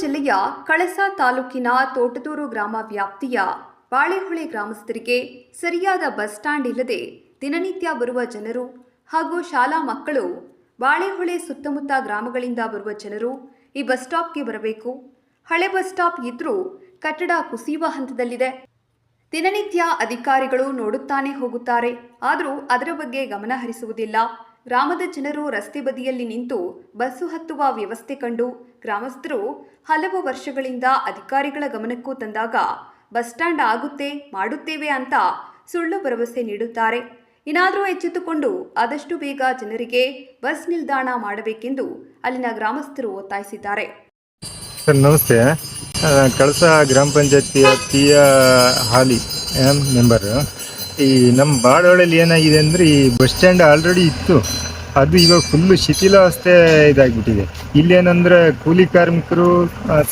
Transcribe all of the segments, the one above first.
ಜಿಲ್ಲೆಯ ಕಳಸ ತಾಲೂಕಿನ ತೋಟದೂರು ಗ್ರಾಮ ವ್ಯಾಪ್ತಿಯ ಬಾಳೆಹೊಳೆ ಗ್ರಾಮಸ್ಥರಿಗೆ ಸರಿಯಾದ ಬಸ್ ಸ್ಟ್ಯಾಂಡ್ ಇಲ್ಲದೆ ದಿನನಿತ್ಯ ಬರುವ ಜನರು ಹಾಗೂ ಶಾಲಾ ಮಕ್ಕಳು ಬಾಳೆಹೊಳೆ ಸುತ್ತಮುತ್ತ ಗ್ರಾಮಗಳಿಂದ ಬರುವ ಜನರು ಈ ಬಸ್ ಸ್ಟಾಪ್ಗೆ ಬರಬೇಕು. ಹಳೆ ಬಸ್ ಸ್ಟಾಪ್ ಇದ್ರೂ ಕಟ್ಟಡ ಕುಸಿಯುವ ಹಂತದಲ್ಲಿದೆ. ದಿನನಿತ್ಯ ಅಧಿಕಾರಿಗಳು ನೋಡುತ್ತಾನೆ ಹೋಗುತ್ತಾರೆ. ಆದರೂ ಅದರ ಬಗ್ಗೆ ಗಮನ ಹರಿಸುವುದಿಲ್ಲ ಗ್ರಾಮದ ಜನರು ರಸ್ತೆ ಬದಿಯಲ್ಲಿ ನಿಂತು ಬಸ್ಸು ಹತ್ತುವ ವ್ಯವಸ್ಥೆ ಕಂಡು ಗ್ರಾಮಸ್ಥರು ಹಲವು ವರ್ಷಗಳಿಂದ ಅಧಿಕಾರಿಗಳ ಗಮನಕ್ಕೂ ತಂದಾಗ, ಬಸ್ ಸ್ಟ್ಯಾಂಡ್ ಆಗುತ್ತೆ, ಮಾಡುತ್ತೇವೆ ಅಂತ ಸುಳ್ಳು ಭರವಸೆ ನೀಡುತ್ತಾರೆ. ಏನಾದರೂ ಎಚ್ಚೆತ್ತುಕೊಂಡು ಆದಷ್ಟು ಬೇಗ ಜನರಿಗೆ ಬಸ್ ನಿಲ್ದಾಣ ಮಾಡಬೇಕೆಂದು ಅಲ್ಲಿನ ಗ್ರಾಮಸ್ಥರು ಒತ್ತಾಯಿಸಿದ್ದಾರೆ. ನಮಸ್ತೆ. ಕಳಸ ಗ್ರಾಮ ಪಂಚಾಯತಿಯ ಪಿಯ ಹಾಲಿ ಮೆಂಬರು? ಈ ನಮ್ಮ ಬಾಡೋಳಲ್ಲಿ ಏನಾಗಿದೆ ಅಂದರೆ ಈ ಬಸ್ ಸ್ಟ್ಯಾಂಡ್ ಆಲ್ರೆಡಿ ಇತ್ತು. ಅದು ಇವಾಗ ಫುಲ್ಲು ಶಿಥಿಲಾವಸ್ಥೆ ಇದಾಗ್ಬಿಟ್ಟಿದೆ. ಇಲ್ಲೇನಂದ್ರೆ ಕೂಲಿ ಕಾರ್ಮಿಕರು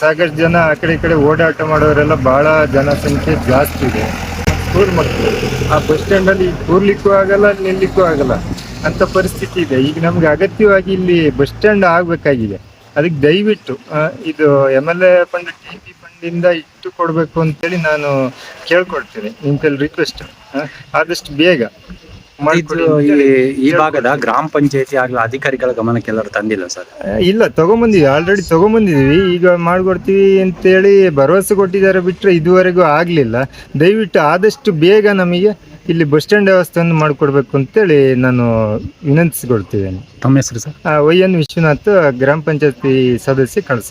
ಸಾಕಷ್ಟು ಜನ ಆ ಕಡೆ ಈ ಕಡೆ ಓಡಾಟ ಮಾಡೋರೆಲ್ಲ ಭಾಳ ಜನಸಂಖ್ಯೆ ಜಾಸ್ತಿ ಇದೆ. ಸ್ಕೂಲ್ ಮಕ್ಕಳು ಆ ಬಸ್ ಸ್ಟ್ಯಾಂಡಲ್ಲಿ ಕೂರ್ಲಿಕ್ಕೂ ಆಗಲ್ಲ, ನಿಲ್ಲಿಕ್ಕೂ ಆಗಲ್ಲ. ಅಂತ ಪರಿಸ್ಥಿತಿ ಇದೆ. ಈಗ ನಮ್ಗೆ ಅಗತ್ಯವಾಗಿ ಇಲ್ಲಿ ಬಸ್ ಸ್ಟ್ಯಾಂಡ್ ಆಗಬೇಕಾಗಿದೆ. ಅದಕ್ಕೆ ದಯವಿಟ್ಟು ಇದು M L A Pandit T. ಫಂಡಿಂದ ಇಟ್ಟು ಕೊಡಬೇಕು ಅಂತೇಳಿ ನಾನು ಕೇಳ್ಕೊಳ್ತೀನಿ ನಿಮ್ಮ ಕೈಲಿ ರಿಕ್ವೆಸ್ಟ್ ಆದಷ್ಟು ಬೇಗ ಇದು ಈ ಈ ಭಾಗದ ಗ್ರಾಮ ಪಂಚಾಯತಿ ಆಗ್ಲಿ ಅಧಿಕಾರಿಗಳ ಗಮನಕ್ಕೆ ಎಲ್ಲರೂ ತಂದಿಲ್ಲ ಸರ್? ಇಲ್ಲ ತಗೊಂಬಂದಿವಿ ಆಲ್ರೆಡಿ ತಗೊಂಬಂದಿದೀವಿ. ಈಗ ಮಾಡ್ಕೊಡ್ತೀವಿ ಅಂತೇಳಿ ಭರವಸೆ ಕೊಟ್ಟಿದ್ದಾರೆ ಬಿಟ್ಟರೆ ಇದುವರೆಗೂ ಆಗಲಿಲ್ಲ. ದಯವಿಟ್ಟು ಆದಷ್ಟು ಬೇಗ ನಮಗೆ ಇಲ್ಲಿ ಬಸ್ ಸ್ಟ್ಯಾಂಡ್ ವ್ಯವಸ್ಥೆಯನ್ನು ಮಾಡಿಕೊಡ್ಬೇಕು ಅಂತೇಳಿ ನಾನು ವಿನಂತಿಸಿಕೊಳ್ತಿದ್ದೇನೆ. ತಮ್ಮ ಹೆಸರು ಸರ್? ಆ, ವೈ ಎನ್ ವಿಶ್ವನಾಥ್ ಗ್ರಾಮ ಪಂಚಾಯತಿ ಸದಸ್ಯ ಕಳಸ.